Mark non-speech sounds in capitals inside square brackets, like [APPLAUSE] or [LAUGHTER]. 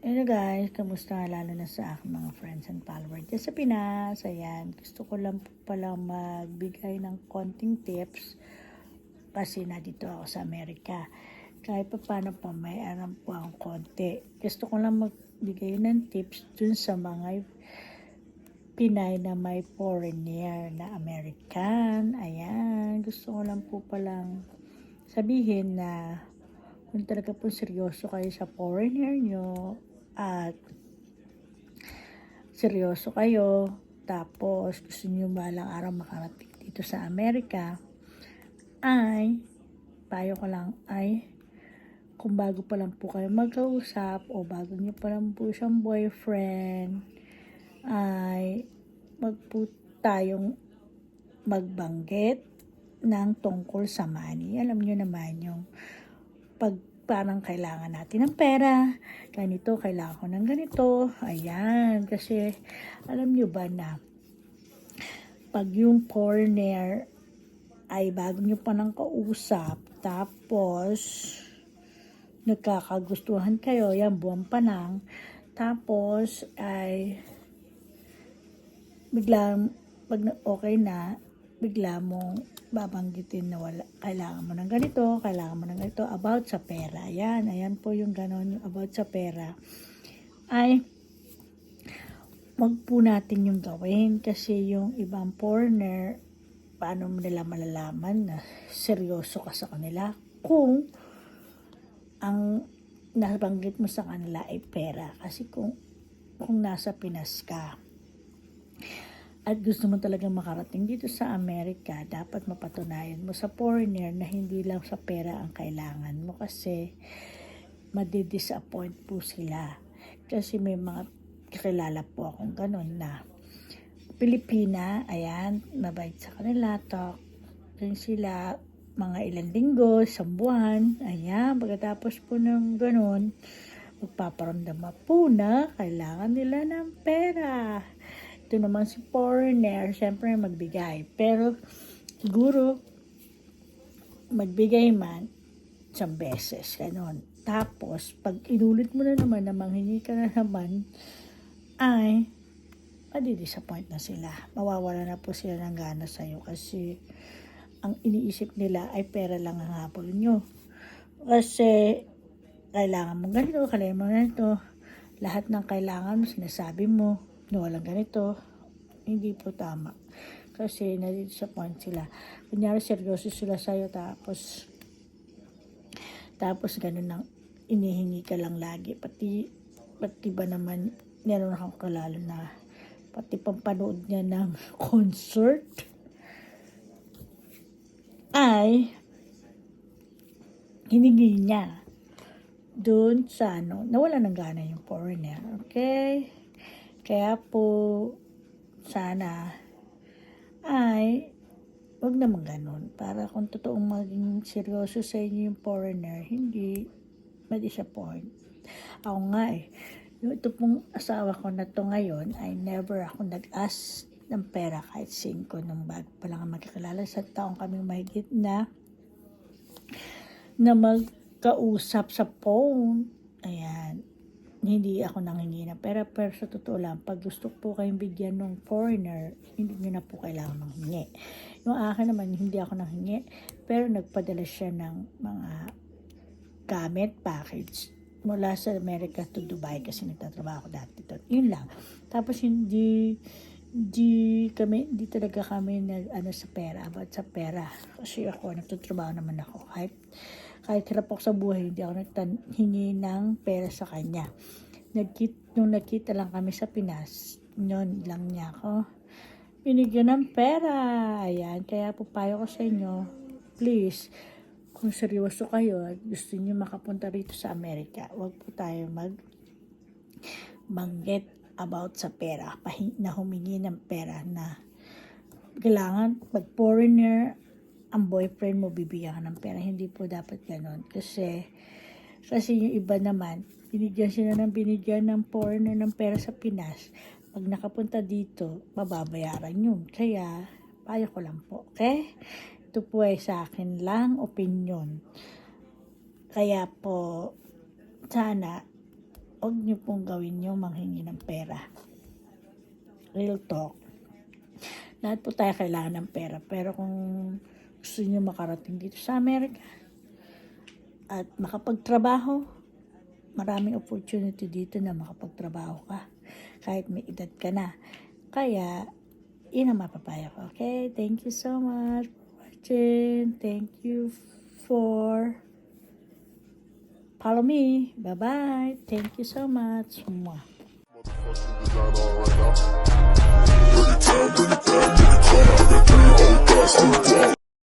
Hello guys, kamusta lalo na sa aking mga friends and followers dyan sa Pinas. Ayan, gusto ko lang pala magbigay ng konting tips kasi na dito ako sa Amerika. Kahit pa paano pa may alam po ang konti. Gusto ko lang magbigay ng tips dun sa mga Pinay na may foreigner na American. Ayan, gusto ko lang po palang sabihin na kung talaga po seryoso kayo sa foreigner nyo at seryoso kayo tapos gusto nyo balang araw makarating dito sa Amerika ay payo ko lang ay kung bago pa lang po kayo magkausap o bago nyo pa lang po siyang boyfriend ay wag po tayong magbanggit ng tungkol sa money. Alam nyo naman yung pag parang kailangan natin ng pera, ganito, kailangan ko ng ganito, ayan, kasi alam nyo ba na pag yung foreigner ay bago nyo pa nang kausap, tapos nagkakagustuhan kayo, yan, buwan pa lang, tapos ay biglang, pag okay na, bigla mong babanggitin na wala, kailangan mo ng ganito, kailangan mo ng ganito, about sa pera. Ayan, ayan po yung ganon, yung about sa pera. Ay, wag po natin yung gawin kasi yung ibang foreigner, paano mo nila malalaman na seryoso ka sa kanila kung ang nabanggit mo sa kanila ay pera. Kasi kung, kung nasa Pinas ka, at gusto mo talagang makarating dito sa Amerika, dapat mapatunayan mo sa foreigner na hindi lang sa pera ang kailangan mo kasi madidisappoint po sila. Kasi may mga kakilala po akong ganun na Pilipina, ayan, mabait sa kanila, talk rin sila mga ilang linggo, isang buwan, ayan, pagkatapos po ng ganun, magpaparamdam po na kailangan nila ng pera. Ito naman si foreigner, syempre magbigay. Pero siguro magbigay man isang beses, ganon. Tapos, pag inulit mo na naman na manghingi ka na naman, ay madidisappoint na sila. Mawawala na po sila ng gana sa'yo kasi ang iniisip nila ay pera lang ang habol nyo. Kasi kailangan mo ganito, kailangan mo ganito. Lahat ng kailangan mo, sinasabi mo, na walang ganito. Hindi po tama. Kasi nadidisappoint sila. Kunyari, seryoso sila sa'yo, tapos tapos ganun lang, inihingi ka lang lagi. Pati, pati ba naman, meron akong kalalo na pati pampanood niya ng [LAUGHS] concert ay hiningi niya doon sa ano, nawala ng gana yung foreigner. Okay? Kaya po, sana ay wag naman ganun. Para kung totoong maging seryoso sa inyo yung foreigner, hindi ma-disappoint. Ako nga eh, yung ito pong asawa ko na to ngayon, ay never ako nag-ask ng pera kahit singko nung bago pa lang magkakilala. Sa taong kami mahigit na na magkausap sa phone. Ayan. Hindi ako nanghingi ng pera. Pero sa totoo lang, pag gusto po kayong bigyan ng foreigner, hindi nyo na po kailangan manghingi. Yung akin naman, hindi ako nanghingi. Pero nagpadala siya ng mga gamit, package mula sa America to Dubai kasi nagtatrabaho ako dati doon. Yun lang. Tapos hindi di kami di talaga kami nag ano sa pera about sa pera kasi ako nagtatrabaho naman ako kahit kahit hirap ako sa buhay hindi ako naghingi ng pera sa kanya. Nagkit nung nagkita lang kami sa Pinas noon lang niya ako binigyan ng pera. Ayan kaya po payo ko sa inyo please kung seryoso kayo at gusto niyo makapunta rito sa Amerika wag po tayo mag banggit about sa pera, na humingi ng pera na kailangan pag foreigner ang boyfriend mo bibigyan ka ng pera. Hindi po dapat ganon. Kasi, kasi yung iba naman, binigyan sila ng binigyan ng foreigner ng pera sa Pinas. Pag nakapunta dito, mababayaran yun. Kaya, payo ko lang po. Okay? Ito po ay sa akin lang opinion. Kaya po, sana huwag niyo pong gawin yung manghingi ng pera. Real talk. Lahat po tayo kailangan ng pera. Pero kung gusto niyo makarating dito sa Amerika at makapagtrabaho, maraming opportunity dito na makapagtrabaho ka kahit may edad ka na. Kaya, yun ang mapapaya ko. Okay? Thank you so much for watching. Thank you for follow me. Bye-bye. Thank you so much. Mwah. Bring it down, bring it down, bring it down. I got three old thoughts.